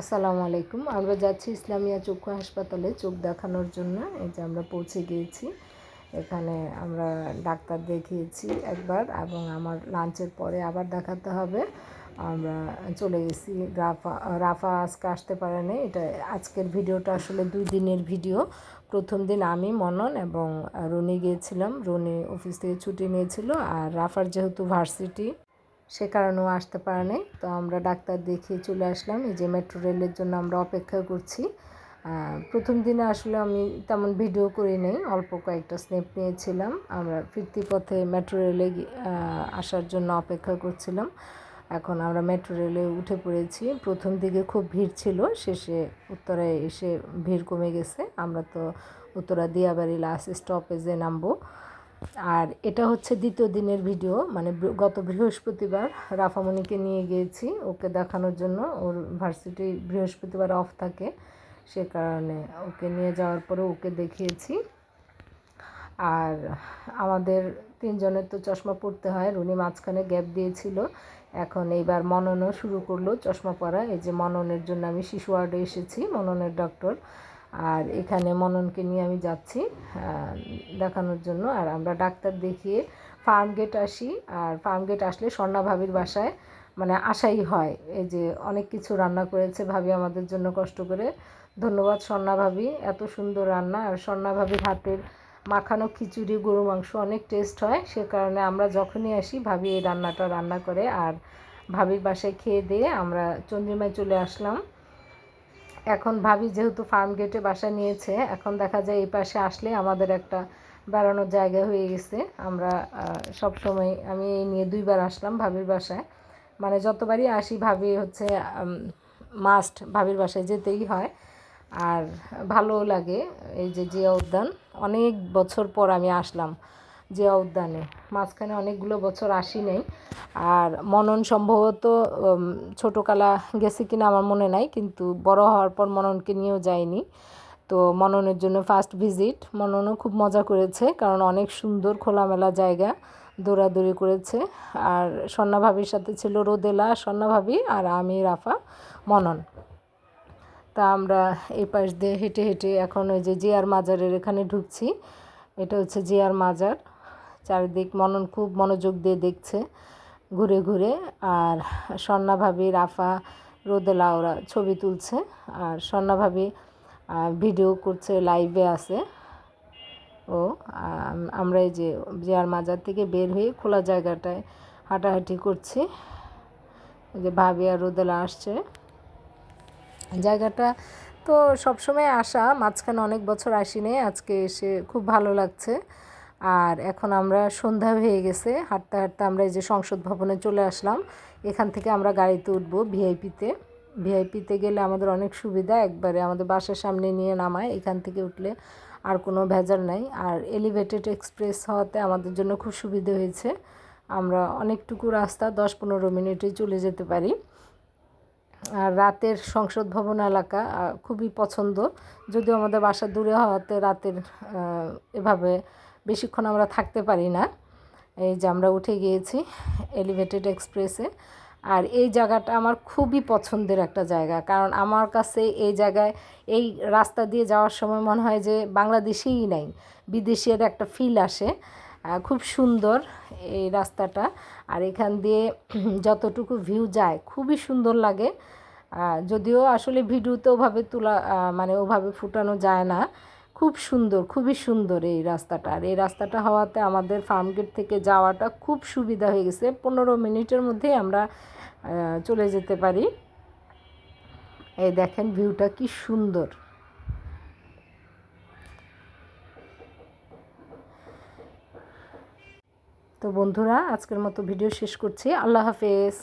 আসসালামু আলাইকুম। আমরা যাচ্ছি ইসলামিয়া চক্ষু হাসপাতালে চোখ দেখানোর জন্য। এই যে আমরা পৌঁছে গিয়েছি। এখানে আমরা ডাক্তার দেখিয়েছি একবার এবং আমার লাঞ্চের পরে আবার দেখাতে হবে। আমরা চলে গেছি। রাফা রাফা আজকে আসতে পারে পারেনি এটা আজকের ভিডিওটা আসলে দুই দিনের ভিডিও। প্রথম দিন আমি, মনন এবং রনি গিয়েছিলাম। রনি অফিস থেকে ছুটি নিয়েছিল আর রাফার যেহেতু ভার্সিটি সে কারণেও আসতে পারে নাই তো আমরা ডাক্তার দেখিয়ে চলে আসলাম। এই যে মেট্রো রেলের জন্য আমরা অপেক্ষা করছি। প্রথম দিনে আসলে আমি তেমন ভিডিও করি নেই, অল্প কয়েকটা স্নেপ নিয়েছিলাম। আমরা ফিরতি পথে মেট্রো রেলে আসার জন্য অপেক্ষা করছিলাম। এখন আমরা মেট্রো রেলে উঠে পড়েছি। প্রথম দিকে খুব ভিড় ছিল, শেষে উত্তরায় এসে ভিড় কমে গেছে। আমরা তো উত্তরা দিয়াবাড়ি লাস্ট স্টপেজে নামবো। আর এটা হচ্ছে দ্বিতীয় দিনের ভিডিও মানে গত বৃহস্পতিবার রাফামণিকে নিয়ে গিয়েছি, ওকে দেখানোর জন্য। ওর ভার্সিটি বৃহস্পতিবার অফ থাকে, সে কারণে ওকে নিয়ে যাওয়ার পরে ওকে দেখিয়েছি। আর আমাদের তিনজনের তো চশমা পড়তে হয় রুনি মাঝখানে গ্যাপ দিয়েছিল। এখন এইবার মননও শুরু করল চশমা পরা। এই যে মননের জন্য আমি শিশু ওয়ার্ডে এসেছি, মননের ডক্টর। আর এখানে মননকে নিয়ে আমি যাচ্ছি দেখানোর জন্য। আর আমরা ডাক্তার দেখিয়ে ফার্ম গেট আসি। আর ফার্ম গেট আসলে স্বর্ণা ভাবির বাসায় মানে আশাই হয়। এই যে অনেক কিছু রান্না করেছে ভাবি আমাদের জন্য কষ্ট করে। ধন্যবাদ স্বর্ণা ভাবি, এত সুন্দর রান্না। আর স্বর্ণা ভাবির হাতের মাখানো খিচুড়ি, গরু মাংস অনেক টেস্ট হয়। সে কারণে আমরা যখনই আসি, ভাবি এই রান্নাটা রান্না করে। আর ভাবির বাসায় খেয়ে দিয়ে আমরা চন্দ্রিমায় চলে আসলাম। এখন ভাবি যেহেতু ফার্ম গেটে বাসা নিয়েছে, এখন দেখা যায় এই পাশে আসলে আমাদের একটা বেড়ানোর জায়গা হয়ে গেছে। আমরা সব সময় আমি এই নিয়ে দুইবার আসলাম ভাবির বাসায়। মানে যতবারই আসি ভাবি হচ্ছে মাস্ট ভাবির বাসায় যেতেই হয়। আর ভালো লাগে এই যে জিয়া উদ্যান। অনেক বছর পর আমি আসলাম। জিয়া উদ্যানে। মাঝখানে অনেকগুলো বছর আসি নেই। আর মনন সম্ভবত ছোটোকালা গেছে কিনা আমার মনে নাই, কিন্তু বড় হওয়ার পর মননকে নিয়েও যায়নি তো মননের জন্য ফার্স্ট ভিজিট মননও খুব মজা করেছে, কারণ অনেক সুন্দর খোলামেলা জায়গা দৌড়াদৌড়ি করেছে। আর স্বর্ণাভাবির সাথে ছিল রোদেলা স্বর্ণাভাবি আর আমি, রাফা, মনন। তা আমরা এই পাশ দিয়ে হেঁটে হেঁটে এখন ওই যে জিয়ার মাজারের এখানে ঢুকছি। এটা হচ্ছে জিয়ার মাজার। চারিদিক মনন খুব মনোযোগ দিয়ে দেখছে, ঘুরে ঘুরে। আর স্বর্ণা ভাবি, রাফা, রোদেলা, ওরা ছবি তুলছে। আর স্বর্ণা ভাবি ভিডিও করছে লাইভে আছে। ও আমরা এই যে জিয়ার মাজার থেকে বের হয়ে খোলা জায়গাটায় হাঁটাহাঁটি করছি। যে ভাবি আর রোদেলা আসছে। জায়গাটা তো সবসময় আসা, মাঝখানে অনেক বছর আসিনি, আজকে এসে খুব ভালো লাগছে। আর এখন আমরা সন্ধ্যা হয়ে গেছে, হাঁটতে হাঁটতে আমরা এই যে সংসদ ভবনে চলে আসলাম। এখান থেকে আমরা গাড়িতে উঠবো ভিআইপিতে। ভিআইপিতে গেলে আমাদের অনেক সুবিধা, একবারে আমাদের বাসার সামনে নিয়ে নামায়, এখান থেকে উঠলে আর কোনো ভেজাল নাই। আর এলিভেটেড এক্সপ্রেস হওয়াতে আমাদের জন্য খুব সুবিধে হয়েছে। আমরা অনেকটুকু রাস্তা দশ পনেরো মিনিটে চলে যেতে পারি। আর রাতের সংসদ ভবন এলাকা খুবই পছন্দ। যদিও আমাদের বাসা দূরে হওয়াতে রাতের এভাবে বেশিক্ষণ আমরা থাকতে পারি না। এই যে আমরা উঠে গিয়েছি এলিভেটেড এক্সপ্রেসে আর এই জায়গাটা আমার খুবই পছন্দের একটা জায়গা। কারণ আমার কাছে এই জায়গায়, এই রাস্তা দিয়ে যাওয়ার সময় মনে হয় যে বাংলাদেশেই নাই। বিদেশের একটা ফিল আসে। খুব সুন্দর এই রাস্তাটা। আর এখান দিয়ে যতটুকু ভিউ যায়, খুবই সুন্দর লাগে। যদিও আসলে ভিডিওতে ওভাবে তোলা মানে ওভাবে ফুটানো যায় না। খুব সুন্দর, খুবই সুন্দর এই রাস্তাটা। আর এই রাস্তাটা হওয়াতে আমাদের ফার্ম গেট থেকে যাওয়াটা খুব সুবিধা হয়ে গেছে। পনেরো মিনিটের মধ্যেই আমরা চলে যেতে পারি। এই দেখেন ভিউটা কি সুন্দর। তো বন্ধুরা, আজকের মতো ভিডিও শেষ করছি। আল্লাহ হাফেজ।